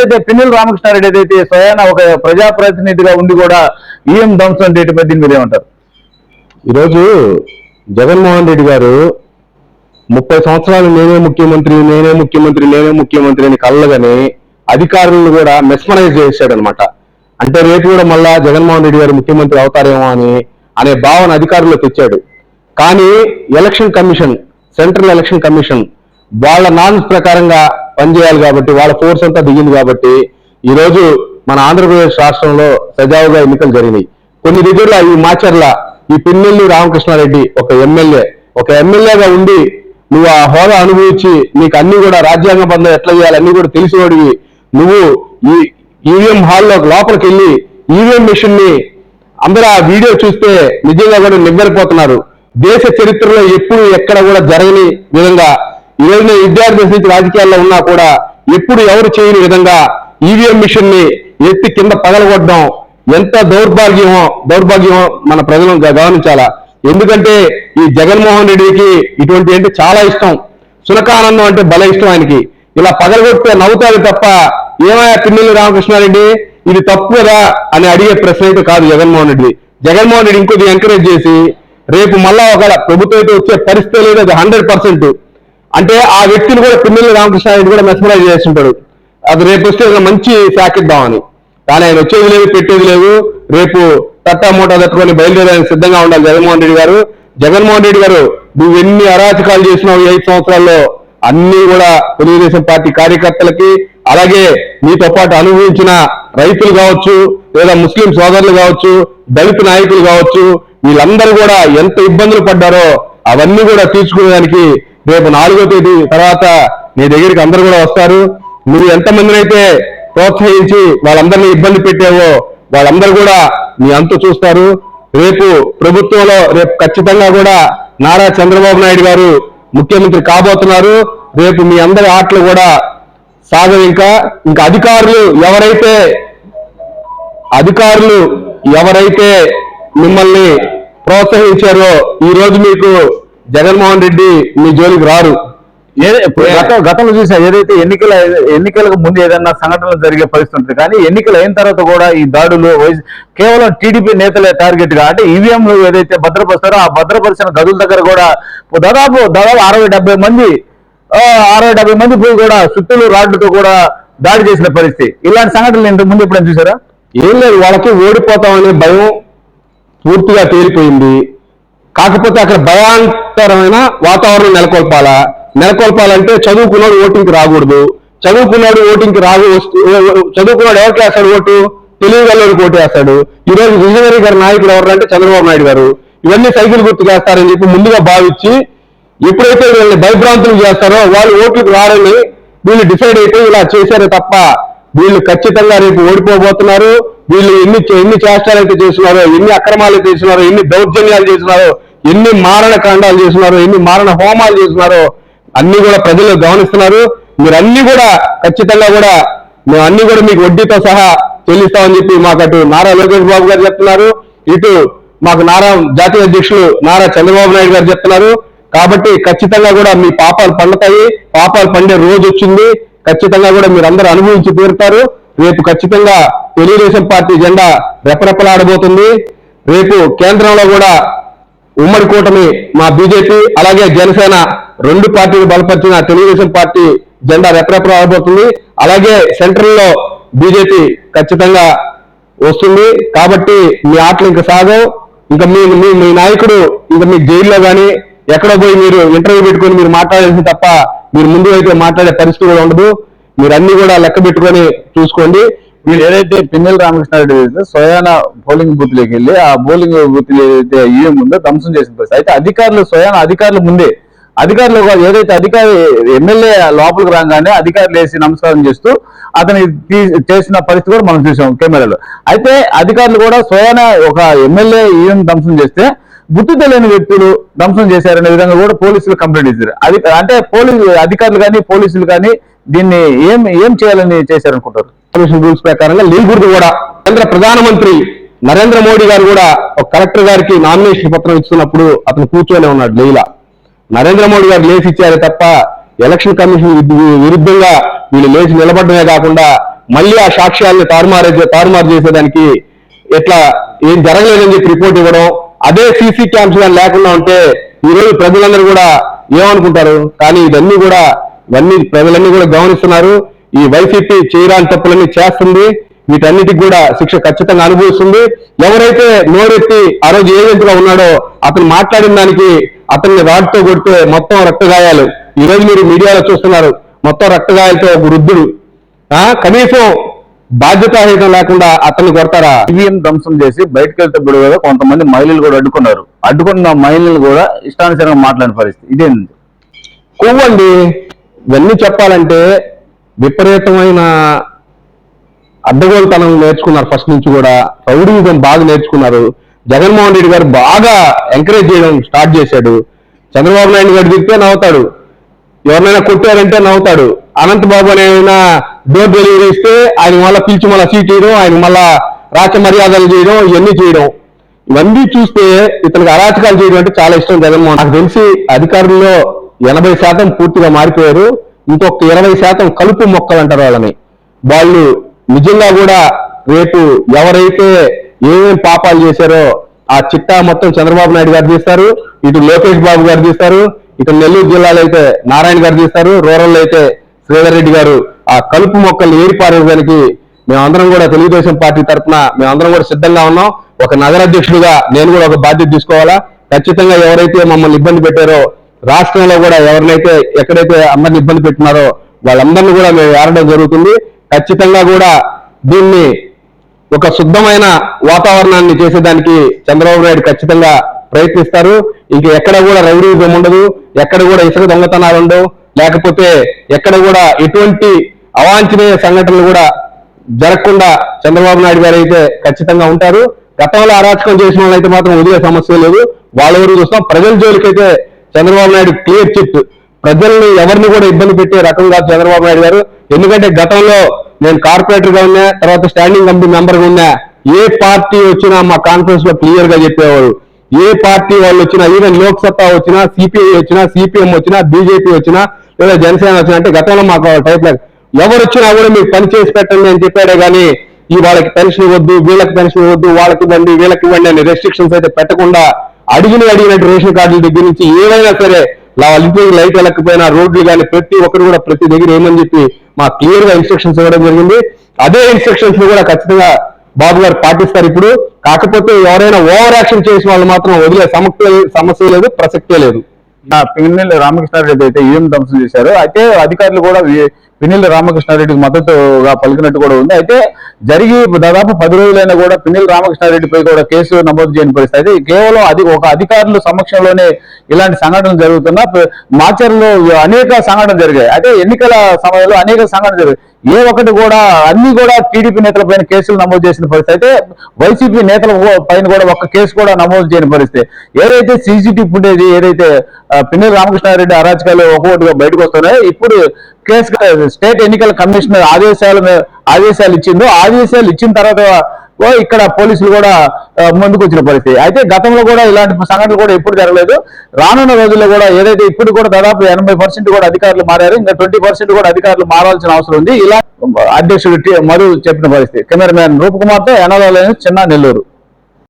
ఏదైతే పిన్నెల రామకృష్ణారెడ్డి ఏదైతే స్వయాన ఒక ప్రజాప్రతినిధిగా ఉండి కూడా ఈఎం ధ్వంసం డేట్ మీద దీని మీద ఏమంటారు? ఈరోజు జగన్మోహన్ రెడ్డి గారు ముప్పై సంవత్సరాలు నేనే ముఖ్యమంత్రి నేనే ముఖ్యమంత్రి నేనే ముఖ్యమంత్రి అని కళ్ళగానే అధికారులను కూడా మెస్మరైజ్ చేశాడనమాట. అంటే రేపు కూడా మళ్ళా జగన్మోహన్ రెడ్డి గారు ముఖ్యమంత్రి అవుతారేమో అని అనే భావన అధికారుల్లో తెచ్చాడు. కానీ election commission central election commission వాళ్ళ నార్మ్స్ ప్రకారంగా పనిచేయాలి కాబట్టి వాళ్ళ ఫోర్స్ అంతా దిగింది కాబట్టి ఈ రోజు మన ఆంధ్రప్రదేశ్ రాష్ట్రంలో సజావుగా ఎన్నికలు జరిగినాయి. కొన్ని దగ్గరలో ఈ మాచర్ల ఈ పిన్నెల్లి రామకృష్ణారెడ్డి ఒక ఎమ్మెల్యే. ఒక ఎమ్మెల్యేగా ఉండి నువ్వు ఆ హోదా అనుభవించి నీకు అన్ని కూడా రాజ్యాంగ బంధం ఎట్లా చేయాలన్నీ కూడా కూడా తెలిసినోడివి నువ్వు ఈ ఈవీఎం హాల్లో లోపలికి వెళ్ళి ఈవీఎం మిషన్ని అందరూ ఆ వీడియో చూస్తే నిజంగా కూడా నివ్వెరపోతున్నారు. దేశ చరిత్రలో ఎప్పుడు ఎక్కడ కూడా జరగని విధంగా ఈరోజు నేను విద్యార్థి నుంచి రాజకీయాల్లో ఉన్నా కూడా ఎప్పుడు ఎవరు చేయని విధంగా ఈవీఎం మిషన్ని ఎత్తి కింద పగలగొట్టడం ఎంత దౌర్భాగ్యమో దౌర్భాగ్యమో మన ప్రజలు గమనించాలా? ఎందుకంటే ఈ జగన్మోహన్ రెడ్డికి ఇటువంటి అంటే చాలా ఇష్టం. సునకానందం అంటే బల ఇష్టం ఆయనకి. ఇలా పగలగొట్టే నవ్వుతాడు తప్ప ఏమయ్యా పిన్నెల్లి రామకృష్ణారెడ్డి? ఇది తప్పు కదా అని అడిగే ప్రశ్న అయితే కాదు జగన్మోహన్ రెడ్డి జగన్మోహన్ రెడ్డి ఇంకొద్ది ఎంకరేజ్ చేసి రేపు మళ్ళా ఒక ప్రభుత్వం అయితే వచ్చే పరిస్థితి లేదు అది హండ్రెడ్ అంటే ఆ వ్యక్తిని కూడా పిన్నెల్లి రామకృష్ణారెడ్డి కూడా మెస్మరైజ్ చేస్తుంటాడు. అది రేపు వస్తే మంచి శాఖ ఇద్దామని కానీ ఆయన వచ్చేది లేదు పెట్టేది లేదు. రేపు తట్టా మూటా తట్టుకొని బయలుదేరడానికి సిద్ధంగా ఉండాలి జగన్మోహన్ రెడ్డి గారు. జగన్మోహన్ రెడ్డి గారు నువ్వు ఎన్ని అరాచకాలు చేసినావు ఐదు సంవత్సరాల్లో? అన్ని కూడా తెలుగుదేశం పార్టీ కార్యకర్తలకి అలాగే మీతో పాటు అనుభవించిన రైతులు కావచ్చు లేదా ముస్లిం సోదరులు కావచ్చు దళిత నాయకులు కావచ్చు వీళ్ళందరూ కూడా ఎంత ఇబ్బందులు పడ్డారో అవన్నీ కూడా తీర్చుకునేదానికి రేపు నాలుగో తేదీ తర్వాత నీ దగ్గరికి అందరూ కూడా వస్తారు. నువ్వు ఎంతమందినైతే ప్రోత్సహించి వాళ్ళందరినీ ఇబ్బంది పెట్టావో వాళ్ళందరూ కూడా నీ అంతు చూస్తారు. రేపు ప్రభుత్వంలో రేపు ఖచ్చితంగా కూడా నారా చంద్రబాబు నాయుడు గారు ముఖ్యమంత్రి కాబోతున్నారు. రేపు మీ అందరి ఆటలు కూడా సాగవు ఇంకా. ఇంకా అధికారులు ఎవరైతే అధికారులు ఎవరైతే మిమ్మల్ని ప్రోత్సహించారో ఈ రోజు మీకు జగన్మోహన్ రెడ్డి మీ జోలికి రారు. గతంలో చూసా ఏదైతే ఎన్నికల ఎన్నికలకు ముందు ఏదైనా సంఘటనలు జరిగే పరిస్థితి ఉంటుంది కానీ ఎన్నికలు అయిన తర్వాత కూడా ఈ దాడులు కేవలం టీడీపీ నేతలే టార్గెట్గా అంటే ఈవీఎంలు ఏదైతే భద్రపరుస్తారో ఆ భద్రపరిచిన గదుల దగ్గర కూడా దాదాపు దాదాపు అరవై డెబ్బై మంది ఆ, అరవై డెబ్బై మంది పోయి కూడా సుత్తులు రాడ్లతో కూడా దాడి చేసిన పరిస్థితి. ఇలాంటి సంఘటనలు ఇంతకు ముందు ఎప్పుడైనా చూసారా? ఏం లేదు వాళ్ళకి ఓడిపోతామనే భయం పూర్తిగా తేలిపోయింది. కాకపోతే అక్కడ భయాంకరమైన వాతావరణం నెలకొల్పాలా? నెలకొల్పాలంటే చదువుకున్నాడు ఓటింగ్కి రాకూడదు. చదువుకున్నాడు ఓటింగ్కి రాగు చదువుకున్నాడు ఎవరికి వేస్తాడు ఓటు తెలియగలవాడికి ఓటు? వేస్తాడు ఈ రోజు విజయనగరి గారి నాయకుడు ఎవరు అంటే చంద్రబాబు నాయుడు గారు. ఇవన్నీ సైకిల్ గుర్తు చేస్తారని చెప్పి ముందుగా భావించి ఎప్పుడైతే వీళ్ళని భయభ్రాంతులు చేస్తారో వాళ్ళు ఓట్లకు రారని వీళ్ళు డిసైడ్ అయితే ఇలా చేశారే తప్ప వీళ్ళు ఖచ్చితంగా రేపు ఓడిపోబోతున్నారు. వీళ్ళు ఎన్ని ఎన్ని చేష్టాలైతే చేస్తున్నారో ఎన్ని అక్రమాలు చేస్తున్నారో ఎన్ని దౌర్జన్యాలు చేస్తున్నారో ఎన్ని మారణ కాండాలు చేస్తున్నారో ఎన్ని మారణ హోమాలు చేస్తున్నారో అన్ని కూడా ప్రజలు గమనిస్తున్నారు. మీరు అన్ని కూడా ఖచ్చితంగా కూడా మేము అన్ని కూడా మీకు వడ్డీతో సహా చెల్లిస్తామని చెప్పి మాకు అటు నారా లోకేష్ బాబు గారు చెప్తున్నారు. ఇటు మాకు నారా జాతీయ అధ్యక్షులు నారా చంద్రబాబు నాయుడు గారు చెప్తున్నారు. కాబట్టి ఖచ్చితంగా కూడా మీ పాపాలు పండుతాయి. పాపాలు పండే రోజు వచ్చింది. ఖచ్చితంగా కూడా మీరు అందరూ అనుభవించి తీరుతారు. రేపు ఖచ్చితంగా తెలుగుదేశం పార్టీ జెండా రెపరెపలాడబోతుంది రేపు కేంద్రంలో కూడా ఉమ్మడి కూటమి మా బీజేపీ అలాగే జనసేన రెండు పార్టీలు బలపరిచిన తెలుగుదేశం పార్టీ జెండా రెపరెపలాడబోతుంది అలాగే సెంట్రల్లో బీజేపీ ఖచ్చితంగా వస్తుంది. కాబట్టి మీ ఆటలు ఇంకా సాగవు. ఇంకా మీ మీ మీ నాయకుడు ఇంకా మీ జైల్లో కానీ ఎక్కడో పోయి మీరు ఇంటర్వ్యూ పెట్టుకొని మీరు మాట్లాడేసి తప్ప మీరు ముందు అయితే మాట్లాడే పరిస్థితి కూడా ఉండదు. మీరు అన్ని కూడా లెక్క పెట్టుకొని చూసుకోండి. వీళ్ళు ఏదైతే పిన్నెల రామకృష్ణారెడ్డి స్వయాన పోలింగ్ బూత్లోకి వెళ్ళి ఆ పోలింగ్ బూత్ ఏదైతే ఈఎం ఉందో ధ్వంసం చేసిన పరిస్థితి. అయితే అధికారులు స్వయాన అధికారులు ముందే అధికారులు ఏదైతే అధికారి ఎమ్మెల్యే లోపలికి రాగానే అధికారులు వేసి నమస్కారం చేస్తూ అతని చేసిన పరిస్థితి కూడా మనం చూసాం కెమెరాలో. అయితే అధికారులు కూడా స్వయాన ఒక ఎమ్మెల్యే ఈఎం ధ్వంసం చేస్తే గుర్తు తెలియని వ్యక్తులు ధ్వంసం చేశారనే విధంగా కూడా పోలీసులు కంప్లైంట్ ఇచ్చారు. అది అంటే పోలీసు అధికారులు కానీ పోలీసులు కానీ దీన్ని ఏం ఏం చేయాలని చేశారనుకుంటారు? కమిషన్ రూల్స్ ప్రకారంగా లీగుర్దు కూడా కేంద్ర ప్రధానమంత్రి నరేంద్ర మోడీ గారు కూడా ఒక కలెక్టర్ గారికి నామినేషన్ పత్రం ఇస్తున్నప్పుడు అతను కూర్చొని ఉన్నాడు లీలా. నరేంద్ర మోడీ గారు లేచి ఇచ్చారే తప్ప ఎలక్షన్ కమిషన్ విరుద్ధంగా వీళ్ళు లేచి నిలబడమే కాకుండా మళ్ళీ ఆ సాక్ష్యాలను తారుమారే తారుమారు చేసేదానికి ఎట్లా ఏం జరగలేదని చెప్పి రిపోర్ట్ ఇవ్వడం అదే సీసీ క్యామ్స్ కానీ లేకుండా ఉంటే ఈరోజు ప్రజలందరూ కూడా ఏమనుకుంటారు? కానీ ఇవన్నీ కూడా ఇవన్నీ ప్రజలన్నీ కూడా గమనిస్తున్నారు. ఈ వైసీపీ చేయరాని తప్పులన్నీ చేస్తుంది. వీటన్నిటికి కూడా శిక్ష ఖచ్చితంగా అనుభవిస్తుంది. ఎవరైతే నోరెత్తి ఆ రోజు ఏజెంట్గా ఉన్నాడో అతను మాట్లాడిన దానికి అతన్ని రాడ్తో కొడితే మొత్తం రక్తగాయాలు. ఈ రోజు మీరు మీడియాలో చూస్తున్నారు మొత్తం రక్తగాయాలతో ఒక వృద్ధుడు. ఆ కనీసం బాధ్యతారహితం లేకుండా అతన్ని కొడతారా? ఈవీఎం ధ్వంసం చేసి బయటకు వెళ్తే కూడా కొంతమంది మహిళలు కూడా అడ్డుకున్నారు. అడ్డుకున్న మహిళలు కూడా ఇష్టానుసారంగా మాట్లాడిన పరిస్థితి. ఇదేంది? కొవ్వండి. ఇవన్నీ చెప్పాలంటే విపరీతమైన అడ్డగోలుతనం నేర్చుకున్నారు ఫస్ట్ నుంచి కూడా రౌడీజం బాగా నేర్చుకున్నారు. జగన్మోహన్ రెడ్డి గారు బాగా ఎంకరేజ్ చేయడం స్టార్ట్ చేశాడు. చంద్రబాబు నాయుడు గారు తిరిగితే నవ్వుతాడు. ఎవరినైనా కొట్టారంటే నవ్వుతాడు. అనంత్ బాబు డోర్ డెలివరీ ఇస్తే ఆయన మళ్ళీ పిలిచి మళ్ళీ సీట్ ఇవ్వడం ఆయన మళ్ళా రాచ మర్యాదలు చేయడం ఇవన్నీ చేయడం. ఇవన్నీ చూస్తే ఇతనికి అరాచకాలు చేయడం అంటే చాలా ఇష్టం జగన్మోహన్. నాకు తెలిసి అధికారుల్లో ఎనభై శాతం పూర్తిగా మారిపోయారు. ఇంకొక ఇరవై శాతం కలుపు మొక్కలు అంటారు వాళ్ళని. వాళ్ళు నిజంగా కూడా రేపు ఎవరైతే ఏమేం పాపాలు చేశారో ఆ చిట్టా మొత్తం చంద్రబాబు నాయుడు గారు తీస్తారు ఇటు లోకేష్ బాబు గారు తీస్తారు ఇటు నెల్లూరు జిల్లాలో అయితే నారాయణ గారు తీస్తారు రూరల్ అయితే శ్రీధర్ రెడ్డి గారు. ఆ కలుపు మొక్కలు ఏరిపారేదానికి మేమందరం కూడా తెలుగుదేశం పార్టీ తరఫున మేమందరం కూడా సిద్ధంగా ఉన్నాం. ఒక నగర అధ్యక్షుడిగా నేను కూడా ఒక బాధ్యత తీసుకోవాలా. ఖచ్చితంగా ఎవరైతే మమ్మల్ని ఇబ్బంది పెట్టారో రాష్ట్రంలో కూడా ఎవరినైతే ఎక్కడైతే అందరిని ఇబ్బంది పెట్టినారో వాళ్ళందరినీ కూడా మేము ఏరడం జరుగుతుంది. ఖచ్చితంగా కూడా దీన్ని ఒక శుద్ధమైన వాతావరణాన్ని చేసేదానికి చంద్రబాబు నాయుడు ఖచ్చితంగా ప్రయత్నిస్తారు. ఇంక ఎక్కడ కూడా రౌడీజం ఉండదు ఎక్కడ కూడా ఇసుక దొంగతనాలు ఉండవు లేకపోతే ఎక్కడ కూడా ఎటువంటి అవాంఛనీయ సంఘటనలు కూడా జరగకుండా చంద్రబాబు నాయుడు గారు అయితే ఖచ్చితంగా ఉంటారు. గతంలో అరాచకం చేసిన వాళ్ళైతే మాత్రం వదిలే సమస్య లేదు. వాళ్ళ ఊరు చూస్తాం. ప్రజల జోలికైతే చంద్రబాబు నాయుడు క్లియర్ చిట్. ప్రజల్ని ఎవరిని కూడా ఇబ్బంది పెట్టే రకం కాదు చంద్రబాబు నాయుడు గారు. ఎందుకంటే గతంలో నేను కార్పొరేటర్గా ఉన్నా తర్వాత స్టాండింగ్ కమిటీ మెంబర్గా ఉన్నా ఏ పార్టీ వచ్చినా మా కాన్ఫరెన్స్లో క్లియర్గా చెప్పేవారు. ఏ పార్టీ వాళ్ళు వచ్చినా ఈవెన్ లోక్సభ వచ్చినా సిపిఐ వచ్చినా సిపిఎం వచ్చినా బీజేపీ వచ్చినా లేదా జనసేన వచ్చినా అంటే గతంలో మాకు టైప్ లేదు. ఎవరు వచ్చినా కూడా మీరు పని చేసి పెట్టండి అని చెప్పాడే కానీ ఈ వాళ్ళకి పెన్షన్ ఇవ్వద్దు వీళ్ళకి పెన్షన్ ఇవ్వద్దు వాళ్ళకి ఇవ్వండి వీళ్ళకి ఇవ్వండి అని రెస్ట్రిక్షన్స్ అయితే పెట్టకుండా అడిగిన అడిగినట్టు రేషన్ కార్డుల దగ్గర నుంచి ఏవైనా సరే వాళ్ళ లైట్ వెళ్ళకపోయినా రోడ్లు కానీ ప్రతి ఒక్కరు కూడా ప్రతి దగ్గర ఏమని చెప్పి మా క్లియర్గా ఇన్స్ట్రక్షన్స్ ఇవ్వడం జరిగింది. అదే ఇన్స్ట్రక్షన్స్ కూడా ఖచ్చితంగా బాబు గారు పాటిస్తారు ఇప్పుడు. కాకపోతే ఎవరైనా ఓవర్ యాక్షన్ చేసిన వాళ్ళు మాత్రం వదిలే సమస్య సమస్య లేదు ప్రసక్తే లేదు. ఆ పిన్నెల్లి రామకృష్ణారెడ్డి అయితే ఈఎం ధ్వంసం చేశారు. అయితే అధికారులు కూడా పినిల్ రామకృష్ణారెడ్డికి మద్దతుగా పలికినట్టు కూడా ఉంది. అయితే జరిగి దాదాపు పది రోజులైనా కూడా పిన్నెల్లి రామకృష్ణారెడ్డిపై కూడా కేసు నమోదు చేయని పరిస్థితి అయితే కేవలం అది ఒక అధికారుల సమక్షంలోనే ఇలాంటి సంఘటనలు జరుగుతున్నా. మాచర్లో అనేక సంఘటనలు జరిగాయి. అయితే ఎన్నికల సమయంలో అనేక సంఘటనలు జరిగాయి. ఏ ఒక్కటి కూడా అన్ని కూడా టీడీపీ నేతల పైన కేసులు నమోదు చేసిన పరిస్థితి. అయితే వైసీపీ నేతల పైన కూడా ఒక్క కేసు కూడా నమోదు చేయని పరిస్థితి. ఏదైతే సీసీటీవీ ఫుటేజ్ ఏదైతే పిన్నెల రామకృష్ణారెడ్డి అరాచకాలు ఒక్కొక్కటిగా బయటకు వస్తున్నాయో ఇప్పుడు కేసు స్టేట్ ఎన్నికల కమిషనర్ ఆదేశాలు ఆదేశాలు ఇచ్చిందో ఆదేశాలు ఇచ్చిన తర్వాత ఇక్కడ పోలీసులు కూడా ముందుకు వచ్చిన పరిస్థితి. అయితే గతంలో కూడా ఇలాంటి సంఘటనలు కూడా ఎప్పుడు జరగలేదు. రానున్న రోజుల్లో కూడా ఏదైతే ఇప్పుడు కూడా దాదాపు ఎనభై పర్సెంట్ కూడా అధికారులు మారారు ఇంకా ట్వంటీ పర్సెంట్ కూడా అధికారులు మారాల్సిన అవసరం ఉంది. ఇలా అధ్యక్షుడు టి- మధు చెప్పిన పరిస్థితి. కెమెరామ్యాన్ రూపకుమార్తో ఎనభై చిన్న నెల్లూరు.